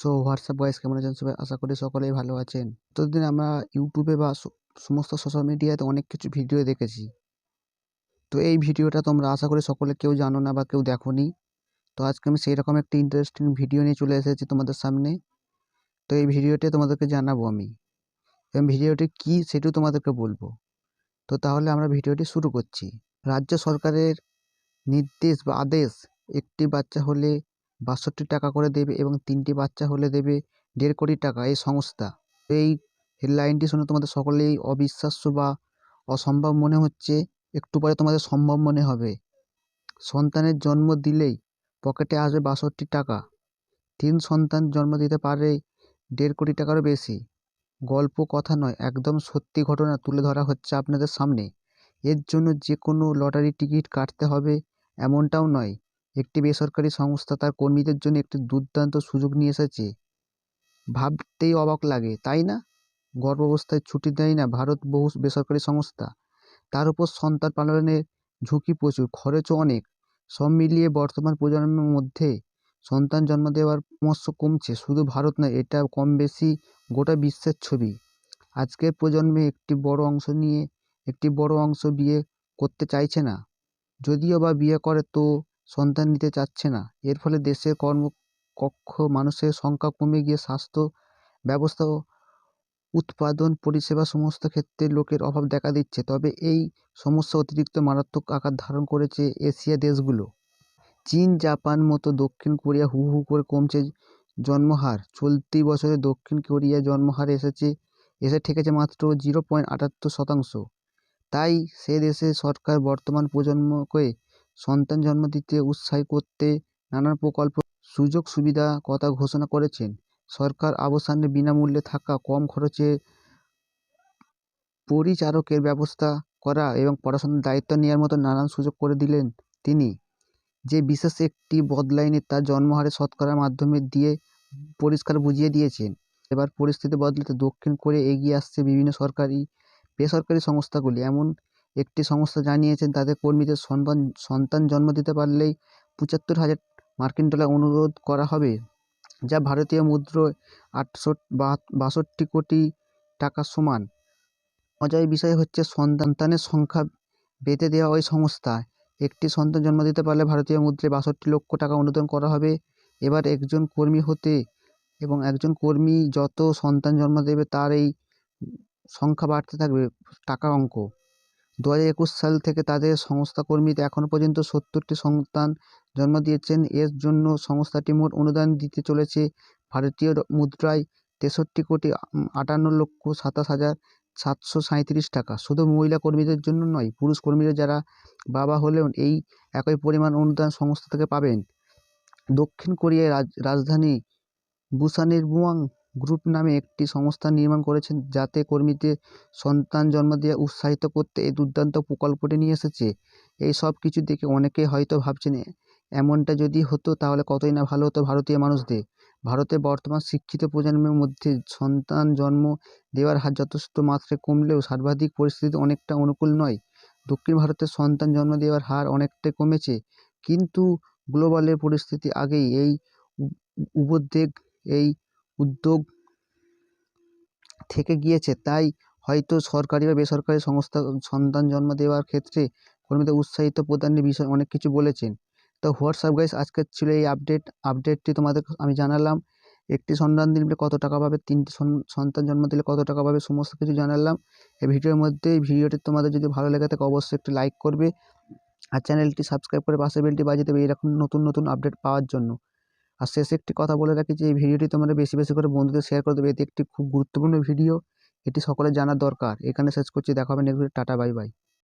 So WhatsApp বয়েস কেমন আছেন সবাই? আশা করি সকলেই ভালো আছেন। এতদিন আমরা ইউটিউবে বা সমস্ত সোশ্যাল মিডিয়াতে অনেক কিছু ভিডিও দেখেছি। তো এই ভিডিওটা তোমরা আশা করি সকলে কেউ জানো না বা কেউ দেখোনি। তো আজকে আমি সেই রকম একটা ইন্টারেস্টিং ভিডিও নিয়ে চলে এসেছি তোমাদের সামনে। তো এই ভিডিওটি তোমাদেরকে জানাব আমি। এবং ভিডিওটি কী সেটাও তোমাদেরকে বলব। তো তাহলে আমরা ভিডিওটি শুরু করছি। রাজ্য সরকারের নির্দেশ বা আদেশ, একটি বাচ্চা হলে বাষট্টি টাকা করে দেবে এবং তিনটি বাচ্চা হলে দেবে দেড় কোটি টাকা এই সংস্থা। এই হেডলাইনটি শুনে তোমাদের সকলেই অবিশ্বাস্য বা অসম্ভব মনে হচ্ছে। একটু পরে তোমাদের সম্ভব মনে হবে। সন্তানের জন্ম দিলেই পকেটে আসবে বাষট্টি টাকা। তিন সন্তান জন্ম দিতে পারে দেড় কোটি টাকারও বেশি। গল্প কথা নয়, একদম সত্যি ঘটনা তুলে ধরা হচ্ছে আপনাদের সামনে। এর জন্য যে কোনো লটারি টিকিট কাটতে হবে, এমনটাও নয়। একটি বেসরকারি সংস্থা তার কর্মীদের জন্য একটি দুর্দান্ত সুযোগ নিয়ে এসেছে। ভাবতেই অবাক লাগে, তাই না? গর্ভাবস্থায় ছুটি দেয় না ভারত বহু বেসরকারি সংস্থা। তার উপর সন্তান পালনের ঝুঁকি প্রচুর, খরচও অনেক। সব মিলিয়ে বর্তমান প্রজন্মের মধ্যে সন্তান জন্ম দেওয়ার পরামর্শ কমছে। শুধু ভারত নয়, এটা কম বেশি গোটা বিশ্বের ছবি। আজকের প্রজন্মে একটি বড় অংশ নিয়ে, একটি বড় অংশ বিয়ে করতে চাইছে না। যদিও বা বিয়ে করে, তো সন্তান নিতে চাচ্ছে না। এর ফলে দেশের কর্মকক্ষ, মানুষের সংখ্যা কমে গিয়ে স্বাস্থ্য ব্যবস্থা উৎপাদন পরিষেবা সমস্ত ক্ষেত্রে লোকের অভাব দেখা দিচ্ছে। তবে এই সমস্যা অতিরিক্ত মারাত্মক আকার ধারণ করেছে এশিয়া দেশগুলো। চীন, জাপান মতো দক্ষিণ কোরিয়া হু হু করে কমছে জন্মহার। চলতি বছরে দক্ষিণ কোরিয়া জন্মহার এসেছে, এসে ঠেকেছে মাত্র জিরো পয়েন্ট আটাত্তর শতাংশ। তাই সে দেশে সরকার বর্তমান প্রজন্মকে সন্তান জন্ম দিতে উৎসাহী করতে নানান প্রকল্প, সুযোগ সুবিধা কথা ঘোষণা করেছেন। সরকার আবসানে বিনামূল্যে থাকা কম খরচে পরিচারকের ব্যবস্থা করা এবং পড়াশোনার দায়িত্ব নেওয়ার মতো নানান সুযোগ করে দিলেন তিনি। যে বিশেষ একটি বদলায়নি তার জন্মহারে শতকরার মাধ্যমে দিয়ে পরিষ্কার বুঝিয়ে দিয়েছেন। এবার পরিস্থিতি বদলাতে দক্ষিণ কোরিয়া এগিয়ে আসছে বিভিন্ন সরকারি, বেসরকারি সংস্থাগুলি। এমন একটি সংস্থা জানিয়েছেন, তাদের কর্মীদের সন্তান সন্তান জন্ম দিতে পারলেই পঁচাত্তর হাজার মার্কিন ডলার অনুরোধ করা হবে, যা ভারতীয় মুদ্রায় আটশো বাষট্টি কোটি টাকা সমান। মজার বিষয় হচ্ছে সন্তানের সংখ্যা বেঁধে দেওয়া ওই সংস্থা। একটি সন্তান জন্ম দিতে পারলে ভারতীয় মুদ্রায় বাষট্টি লক্ষ টাকা অনুদান করা হবে। এবার একজন কর্মী হতে এবং একজন কর্মী যত সন্তান জন্ম দেবে, তার এই সংখ্যা বাড়তে থাকবে, টাকা অঙ্ক। দু হাজার একুশ সাল থেকে তাদের সংস্থা কর্মীদের এখনও পর্যন্ত সত্তরটি সন্তান জন্ম দিয়েছেন। এর জন্য সংস্থাটি মোট অনুদান দিতে চলেছে ভারতীয় মুদ্রায় তেষট্টি কোটি আটান্ন লক্ষ সাতাশ হাজার সাতশো সাঁইত্রিশ টাকা। শুধু মহিলা কর্মীদের জন্য নয়, পুরুষ কর্মীরা যারা বাবা হলেও এই একই পরিমাণ অনুদান সংস্থা থেকে পাবেন। দক্ষিণ কোরিয়ার রাজধানী বুসানের বুয়াং গ্রুপ নামে একটি সংস্থা নির্মাণ করেছেন, যাতে কর্মীদের সন্তান জন্ম দেওয়া উৎসাহিত করতে এই দুর্দান্ত প্রকল্পটি নিয়ে এসেছে। এই সব কিছু দেখে অনেকেই হয়তো ভাবছেন, এমনটা যদি হতো তাহলে কতই না ভালো হতো ভারতীয় মানুষদের? ভারতে বর্তমান শিক্ষিত প্রজন্মের মধ্যে সন্তান জন্ম দেওয়ার হার যথেষ্ট মাত্রায় কমলেও সর্বাধিক পরিস্থিতি অনেকটা অনুকূল নয়। দক্ষিণ ভারতে সন্তান জন্ম দেওয়ার হার অনেকটাই কমেছে, কিন্তু গ্লোবালের পরিস্থিতি আগেই এই উদ্বেগ এই উদ্যোগ থেকে গিয়েছে, তাই হয়তো সরকারি বা বেসরকারি সংস্থা সন্তান জন্ম দেওয়ার ক্ষেত্রে কর্মীদের উৎসাহিত প্রদানের বিষয়ে অনেক কিছু বলেছেন। তো হোয়াটসঅ্যাপ গাইস আজকের ছিল এই আপডেট। আপডেটটি তোমাদের আমি জানালাম। একটি সন্তান দিলে কত টাকা পাবে, তিনটি সন্তান জন্ম দিলে কত টাকা পাবে, সমস্ত কিছু জানালাম। এই ভিডিওর মধ্যে, এই ভিডিওটি তোমাদের যদি ভালো লেগে থাকে অবশ্যই একটি লাইক করবে। আর চ্যানেলটি সাবস্ক্রাইব করে পাশে বেলটি বাজিয়ে দেবে, এরকম নতুন নতুন আপডেট পাওয়ার জন্য। আর শেষে একটি কথা বলে রাখি যে, এই ভিডিওটি তোমরা বেশি বেশি করে বন্ধুদের শেয়ার করে দেবে। এটি একটি খুব গুরুত্বপূর্ণ ভিডিও। এটি সকলে জানার দরকার। এখানে শেষ করছি। দেখা হবে নেক্সট টাটা বাই বাই